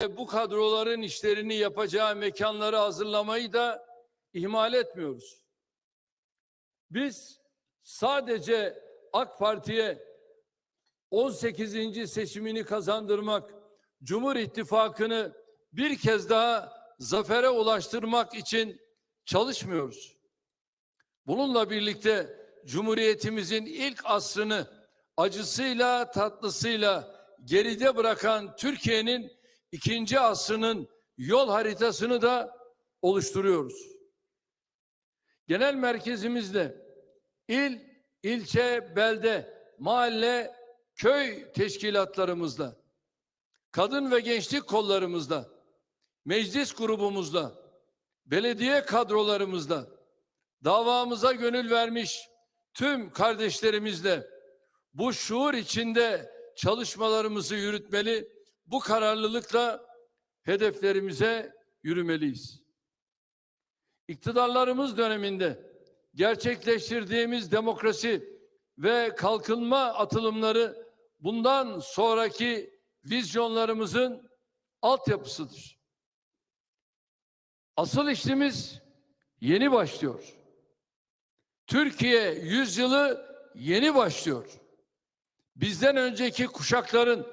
bu kadroların işlerini yapacağı mekanları hazırlamayı da ihmal etmiyoruz. Biz sadece AK Parti'ye 18. seçimini kazandırmak, Cumhur İttifakı'nı bir kez daha zafere ulaştırmak için çalışmıyoruz. Bununla birlikte Cumhuriyetimizin ilk asrını acısıyla tatlısıyla geride bırakan Türkiye'nin ikinci asrının yol haritasını da oluşturuyoruz. Genel merkezimizde il, ilçe, belde, mahalle, köy teşkilatlarımızda, kadın ve gençlik kollarımızda, meclis grubumuzda, belediye kadrolarımızda, davamıza gönül vermiş tüm kardeşlerimizle bu şuur içinde çalışmalarımızı yürütmeli, bu kararlılıkla hedeflerimize yürümeliyiz. İktidarlarımız döneminde gerçekleştirdiğimiz demokrasi ve kalkınma atılımları bundan sonraki vizyonlarımızın altyapısıdır. Asıl işimiz yeni başlıyor. Türkiye yüzyılı yeni başlıyor. Bizden önceki kuşakların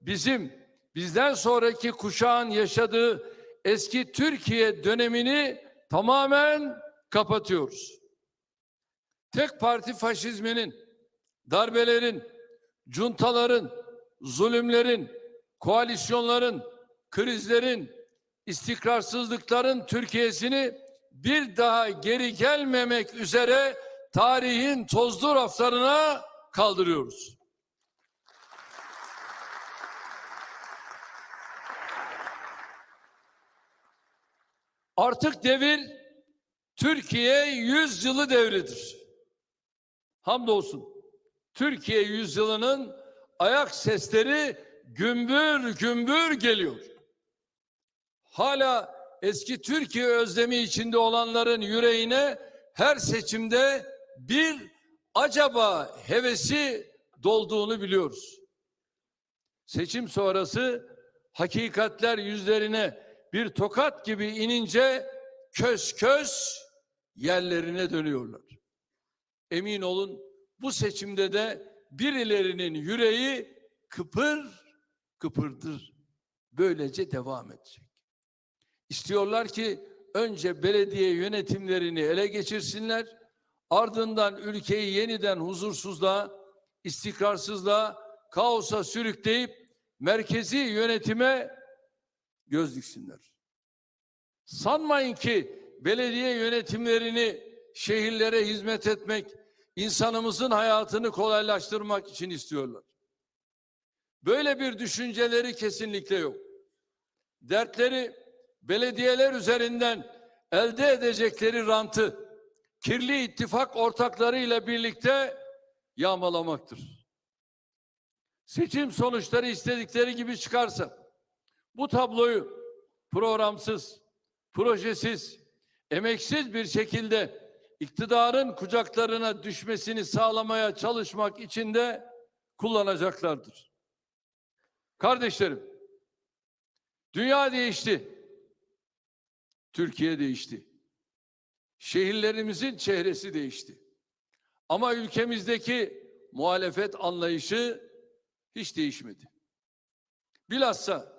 bizim bizden sonraki kuşağın yaşadığı eski Türkiye dönemini tamamen kapatıyoruz. Tek parti faşizminin, darbelerin, cuntaların, zulümlerin, koalisyonların, krizlerin, istikrarsızlıkların Türkiye'sini bir daha geri gelmemek üzere tarihin tozlu raflarına kaldırıyoruz. Artık devir Türkiye yüzyılı devridir. Hamdolsun Türkiye yüzyılının ayak sesleri gümbür gümbür geliyor. Hala eski Türkiye özlemi içinde olanların yüreğine her seçimde bir acaba hevesi dolduğunu biliyoruz. Seçim sonrası hakikatler yüzlerine bir tokat gibi inince kös kös yerlerine dönüyorlar. Emin olun bu seçimde de birilerinin yüreği kıpır kıpırdır. Böylece devam edecek. İstiyorlar ki önce belediye yönetimlerini ele geçirsinler, ardından ülkeyi yeniden huzursuzluğa, istikrarsızlığa, kaosa sürükleyip merkezi yönetime göz diksinler. Sanmayın ki belediye yönetimlerini şehirlere hizmet etmek, insanımızın hayatını kolaylaştırmak için istiyorlar. Böyle bir düşünceleri kesinlikle yok. Dertleri belediyeler üzerinden elde edecekleri rantı kirli ittifak ortaklarıyla birlikte yağmalamaktır. Seçim sonuçları istedikleri gibi çıkarsa bu tabloyu programsız, projesiz, emeksiz bir şekilde iktidarın kucaklarına düşmesini sağlamaya çalışmak için de kullanacaklardır. Kardeşlerim, dünya değişti. Türkiye değişti. Şehirlerimizin çehresi değişti. Ama ülkemizdeki muhalefet anlayışı hiç değişmedi. Bilhassa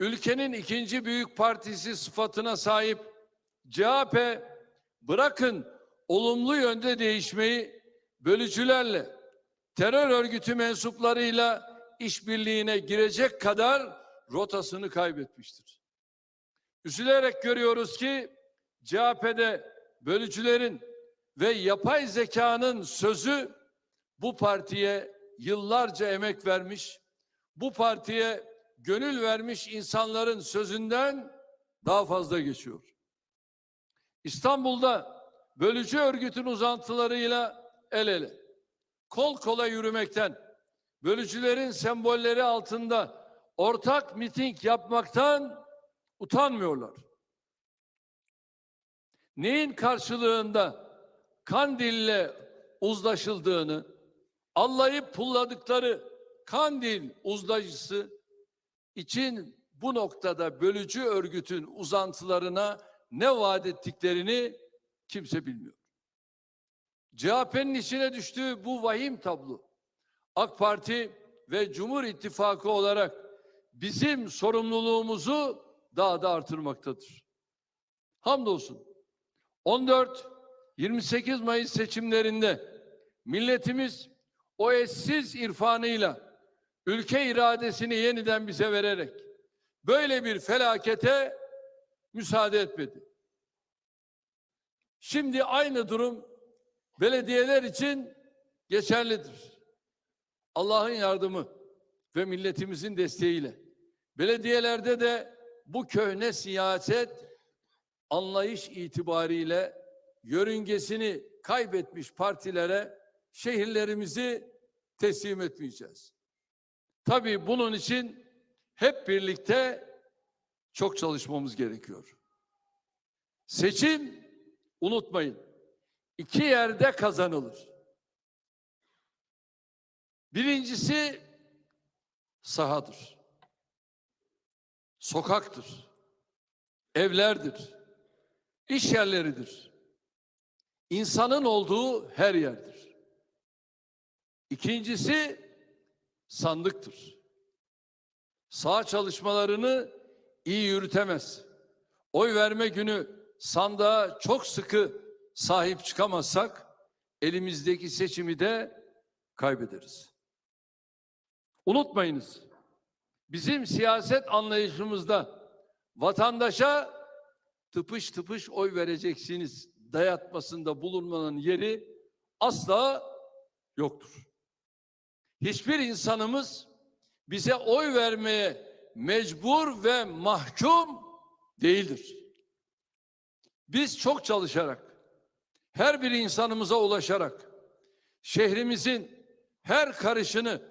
ülkenin ikinci büyük partisi sıfatına sahip CHP bırakın olumlu yönde değişmeyi bölücülerle terör örgütü mensuplarıyla işbirliğine girecek kadar rotasını kaybetmiştir. Üzülerek görüyoruz ki CHP'de bölücülerin ve yapay zekanın sözü bu partiye yıllarca emek vermiş, bu partiye gönül vermiş insanların sözünden daha fazla geçiyor. İstanbul'da bölücü örgütün uzantılarıyla el ele, kol kola yürümekten, bölücülerin sembolleri altında ortak miting yapmaktan utanmıyorlar. Neyin karşılığında Kandil'le uzlaşıldığını, Allah'ı pulladıkları Kandil uzlaşısı için bu noktada bölücü örgütün uzantılarına ne vaat ettiklerini kimse bilmiyor. CHP'nin içine düştüğü bu vahim tablo AK Parti ve Cumhur İttifakı olarak bizim sorumluluğumuzu daha da artırmaktadır. Hamdolsun 14-28 Mayıs seçimlerinde milletimiz o eşsiz irfanıyla ülke iradesini yeniden bize vererek böyle bir felakete müsaade etmedi. Şimdi aynı durum belediyeler için geçerlidir. Allah'ın yardımı ve milletimizin desteğiyle belediyelerde de bu köhne siyaset anlayış itibariyle yörüngesini kaybetmiş partilere şehirlerimizi teslim etmeyeceğiz. Tabii bunun için hep birlikte çok çalışmamız gerekiyor. Seçim unutmayın. iki yerde kazanılır. Birincisi sahadır. Sokaktır. Evlerdir. iş yerleridir. İnsanın olduğu her yerdir. İkincisi sandıktır. Sağ çalışmalarını iyi yürütemez. Oy verme günü sandığa çok sıkı sahip çıkamazsak elimizdeki seçimi de kaybederiz. Unutmayınız. Bizim siyaset anlayışımızda vatandaşa tıpış tıpış oy vereceksiniz dayatmasında bulunmanın yeri asla yoktur. Hiçbir insanımız bize oy vermeye mecbur ve mahkum değildir. Biz çok çalışarak, her bir insanımıza ulaşarak, şehrimizin her karışını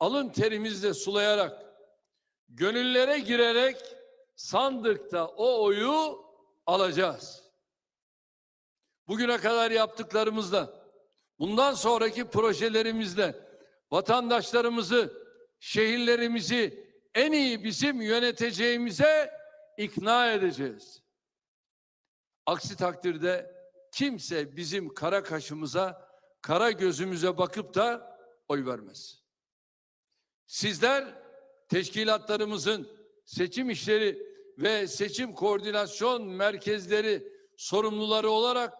alın terimizle sulayarak, gönüllere girerek sandıkta o oyu alacağız. Bugüne kadar yaptıklarımızla, bundan sonraki projelerimizle vatandaşlarımızı, şehirlerimizi en iyi bizim yöneteceğimize ikna edeceğiz. Aksi takdirde kimse bizim kara kaşımıza, kara gözümüze bakıp da oy vermez. Sizler teşkilatlarımızın seçim işleri ve seçim koordinasyon merkezleri sorumluları olarak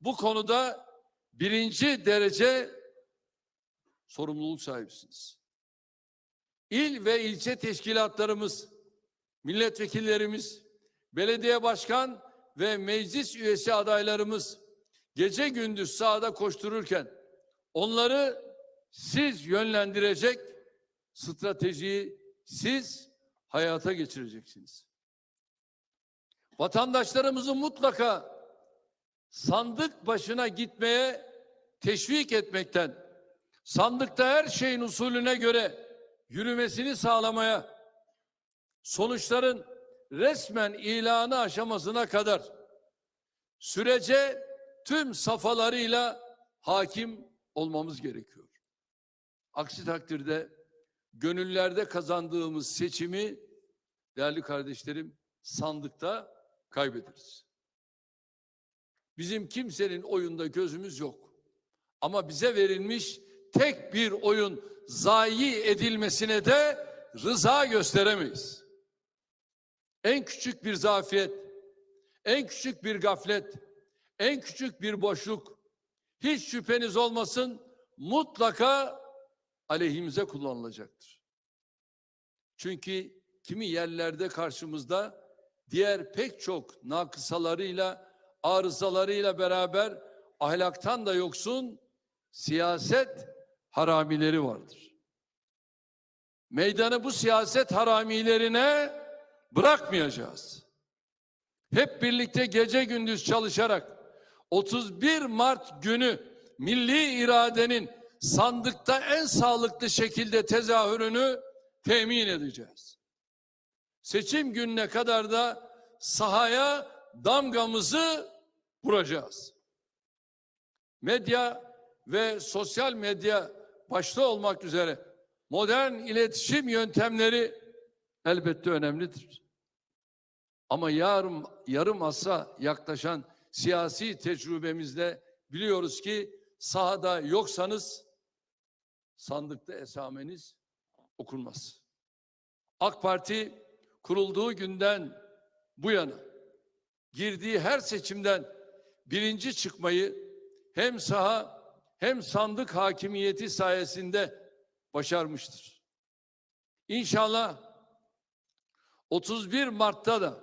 bu konuda birinci derece sorumluluk sahibisiniz. İl ve ilçe teşkilatlarımız, milletvekillerimiz, belediye başkan ve meclis üyesi adaylarımız gece gündüz sahada koştururken onları siz yönlendirecek stratejiyi siz hayata geçireceksiniz. Vatandaşlarımızı mutlaka sandık başına gitmeye teşvik etmekten, sandıkta her şeyin usulüne göre yürümesini sağlamaya, sonuçların resmen ilanı aşamasına kadar sürece tüm safhalarıyla hakim olmamız gerekiyor. Aksi takdirde gönüllerde kazandığımız seçimi değerli kardeşlerim sandıkta kaybederiz. Bizim kimsenin oyunda gözümüz yok. Ama bize verilmiş tek bir oyun zayi edilmesine de rıza gösteremeyiz. En küçük bir zafiyet, en küçük bir gaflet, en küçük bir boşluk hiç şüpheniz olmasın mutlaka aleyhimize kullanılacaktır. Çünkü kimi yerlerde karşımızda diğer pek çok nakısalarıyla, arızalarıyla beraber ahlaktan da yoksun siyaset haramileri vardır. Meydanı bu siyaset haramilerine bırakmayacağız. Hep birlikte gece gündüz çalışarak 31 Mart günü milli iradenin sandıkta en sağlıklı şekilde tezahürünü temin edeceğiz. Seçim gününe kadar da sahaya damgamızı vuracağız. Medya ve sosyal medya başta olmak üzere modern iletişim yöntemleri elbette önemlidir. Ama yarım, yarım asa yaklaşan siyasi tecrübemizde biliyoruz ki sahada yoksanız sandıkta esameniz okunmaz. AK Parti kurulduğu günden bu yana girdiği her seçimden birinci çıkmayı hem saha hem sandık hakimiyeti sayesinde başarmıştır. İnşallah 31 Mart'ta da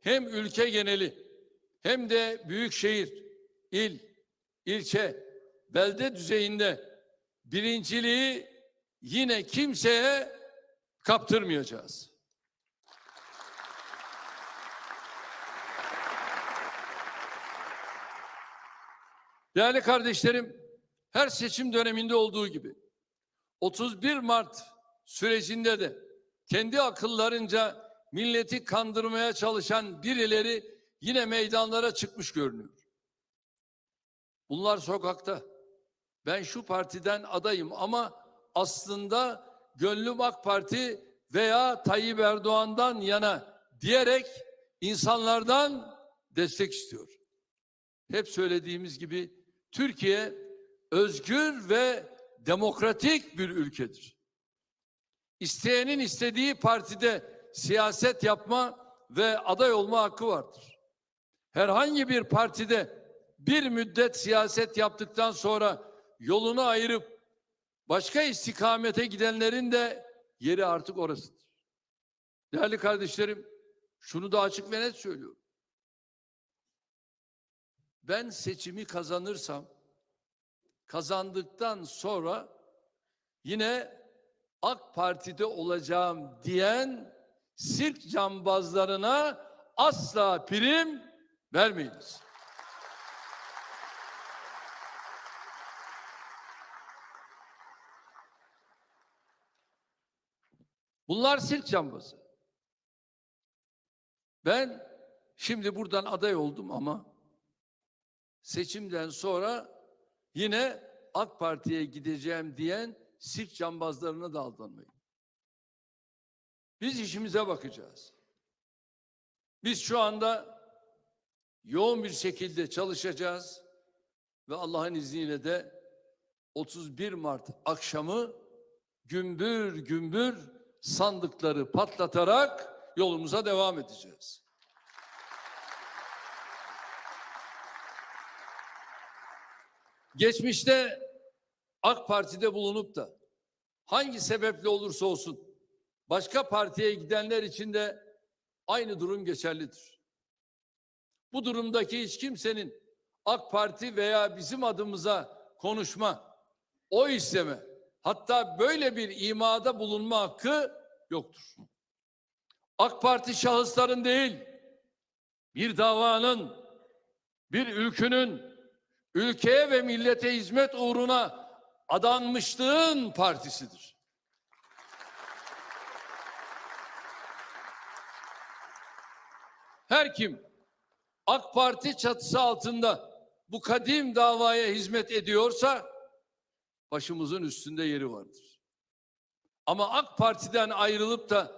hem ülke geneli hem de büyükşehir, il, ilçe, belde düzeyinde birinciliği yine kimseye kaptırmayacağız. Değerli kardeşlerim, her seçim döneminde olduğu gibi 31 Mart sürecinde de kendi akıllarınca milleti kandırmaya çalışan birileri yine meydanlara çıkmış görünüyor. Bunlar sokakta. Ben şu partiden adayım ama aslında gönlüm AK Parti veya Tayyip Erdoğan'dan yana diyerek insanlardan destek istiyor. Hep söylediğimiz gibi Türkiye özgür ve demokratik bir ülkedir. İsteyenin istediği partide siyaset yapma ve aday olma hakkı vardır. Herhangi bir partide bir müddet siyaset yaptıktan sonra yolunu ayırıp başka istikamete gidenlerin de yeri artık orasıdır. Değerli kardeşlerim, şunu da açık ve net söylüyorum. Ben seçimi kazanırsam kazandıktan sonra yine AK Parti'de olacağım diyen sirk cambazlarına asla prim vermeyiniz. Bunlar sirk cambazı. Ben şimdi buradan aday oldum ama seçimden sonra yine AK Parti'ye gideceğim diyen sirk cambazlarına da aldanmayın. Biz işimize bakacağız. Biz şu anda yoğun bir şekilde çalışacağız ve Allah'ın izniyle de 31 Mart akşamı gümbür gümbür sandıkları patlatarak yolumuza devam edeceğiz. Geçmişte AK Parti'de bulunup da hangi sebeple olursa olsun başka partiye gidenler için de aynı durum geçerlidir. Bu durumdaki hiç kimsenin AK Parti veya bizim adımıza konuşma, o isteme, hatta böyle bir imada bulunma hakkı yoktur. AK Parti şahısların değil, bir davanın, bir ülkünün, ülkeye ve millete hizmet uğruna adanmışlığın partisidir. Her kim AK Parti çatısı altında bu kadim davaya hizmet ediyorsa başımızın üstünde yeri vardır. Ama AK Parti'den ayrılıp da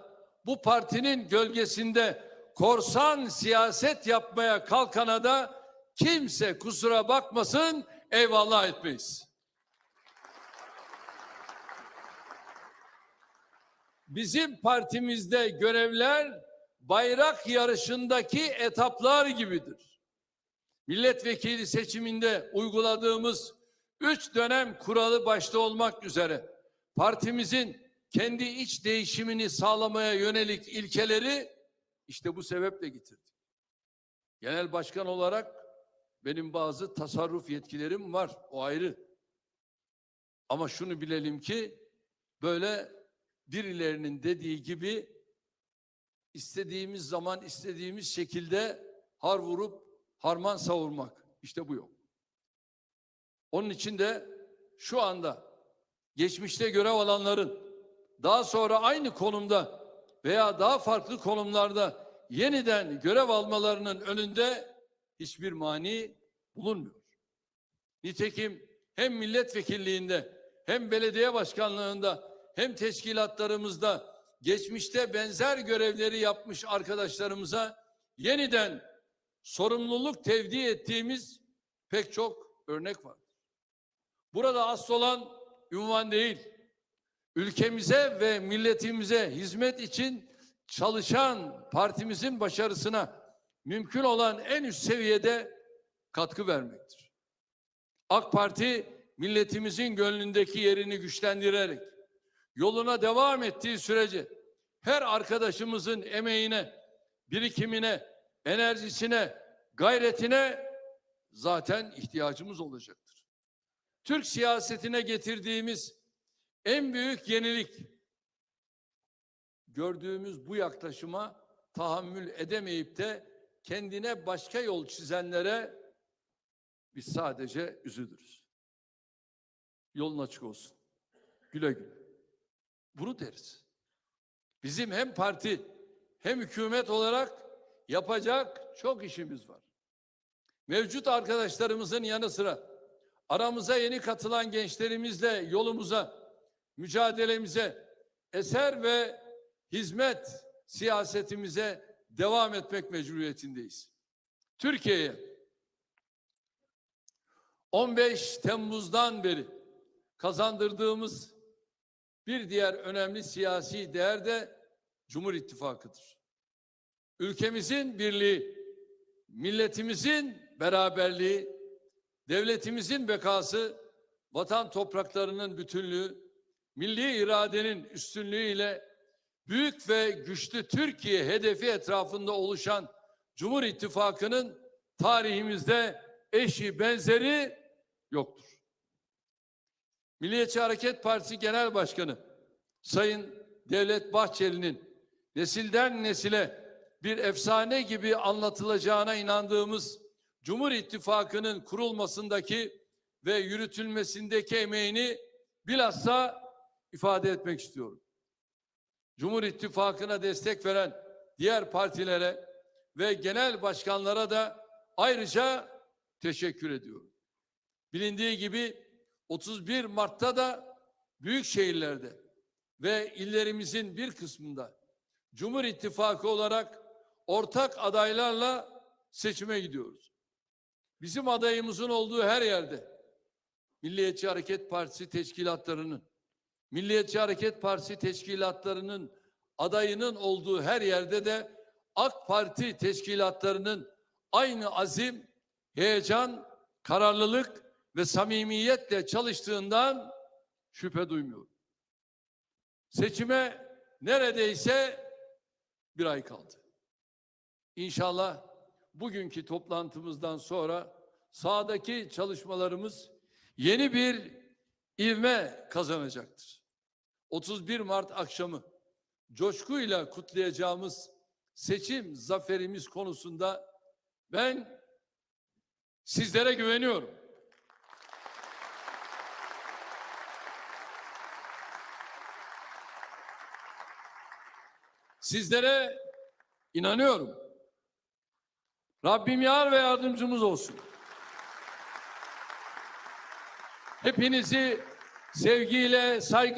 bu partinin gölgesinde korsan siyaset yapmaya kalkana da kimse kusura bakmasın eyvallah etmeyiz. Bizim partimizde görevler bayrak yarışındaki etaplar gibidir. Milletvekili seçiminde uyguladığımız üç dönem kuralı başta olmak üzere partimizin kendi iç değişimini sağlamaya yönelik ilkeleri işte bu sebeple getirdik. Genel başkan olarak benim bazı tasarruf yetkilerim var. O ayrı. Ama şunu bilelim ki böyle birilerinin dediği gibi istediğimiz zaman istediğimiz şekilde har vurup harman savurmak. İşte bu yok. Onun için de şu anda geçmişte görev alanların daha sonra aynı konumda veya daha farklı konumlarda yeniden görev almalarının önünde hiçbir mani bulunmuyor. Nitekim hem milletvekilliğinde hem belediye başkanlığında hem teşkilatlarımızda geçmişte benzer görevleri yapmış arkadaşlarımıza yeniden sorumluluk tevdi ettiğimiz pek çok örnek var. Burada asıl olan ünvan değil, ülkemize ve milletimize hizmet için çalışan partimizin başarısına mümkün olan en üst seviyede katkı vermektir. AK Parti milletimizin gönlündeki yerini güçlendirerek yoluna devam ettiği sürece her arkadaşımızın emeğine, birikimine, enerjisine, gayretine zaten ihtiyacımız olacaktır. Türk siyasetine getirdiğimiz en büyük yenilik gördüğümüz bu yaklaşıma tahammül edemeyip de kendine başka yol çizenlere biz sadece üzülürüz. Yolun açık olsun. Güle güle. Bunu deriz. Bizim hem parti hem hükümet olarak yapacak çok işimiz var. Mevcut arkadaşlarımızın yanı sıra aramıza yeni katılan gençlerimizle yolumuza, mücadelemize, eser ve hizmet siyasetimize devam etmek mecburiyetindeyiz. Türkiye'ye 15 Temmuz'dan beri kazandırdığımız bir diğer önemli siyasi değer de Cumhur İttifakı'dır. Ülkemizin birliği, milletimizin beraberliği, devletimizin bekası, vatan topraklarının bütünlüğü, milli iradenin üstünlüğü ile büyük ve güçlü Türkiye hedefi etrafında oluşan Cumhur İttifakı'nın tarihimizde eşi benzeri yoktur. Milliyetçi Hareket Partisi Genel Başkanı Sayın Devlet Bahçeli'nin nesilden nesile bir efsane gibi anlatılacağına inandığımız Cumhur İttifakı'nın kurulmasındaki ve yürütülmesindeki emeğini bilhassa ifade etmek istiyorum. Cumhur İttifakı'na destek veren diğer partilere ve genel başkanlara da ayrıca teşekkür ediyorum. Bilindiği gibi 31 Mart'ta da büyük şehirlerde ve illerimizin bir kısmında Cumhur İttifakı olarak ortak adaylarla seçime gidiyoruz. Bizim adayımızın olduğu her yerde Milliyetçi Hareket Partisi teşkilatlarının, Milliyetçi Hareket Partisi teşkilatlarının adayının olduğu her yerde de AK Parti teşkilatlarının aynı azim, heyecan, kararlılık ve samimiyetle çalıştığından şüphe duymuyorum. Seçime neredeyse bir ay kaldı. İnşallah bugünkü toplantımızdan sonra sahadaki çalışmalarımız yeni bir ivme kazanacaktır. 31 Mart akşamı coşkuyla kutlayacağımız seçim zaferimiz konusunda ben sizlere güveniyorum. Sizlere inanıyorum. Rabbim yar ve yardımcımız olsun. Hepinizi sevgiyle, saygı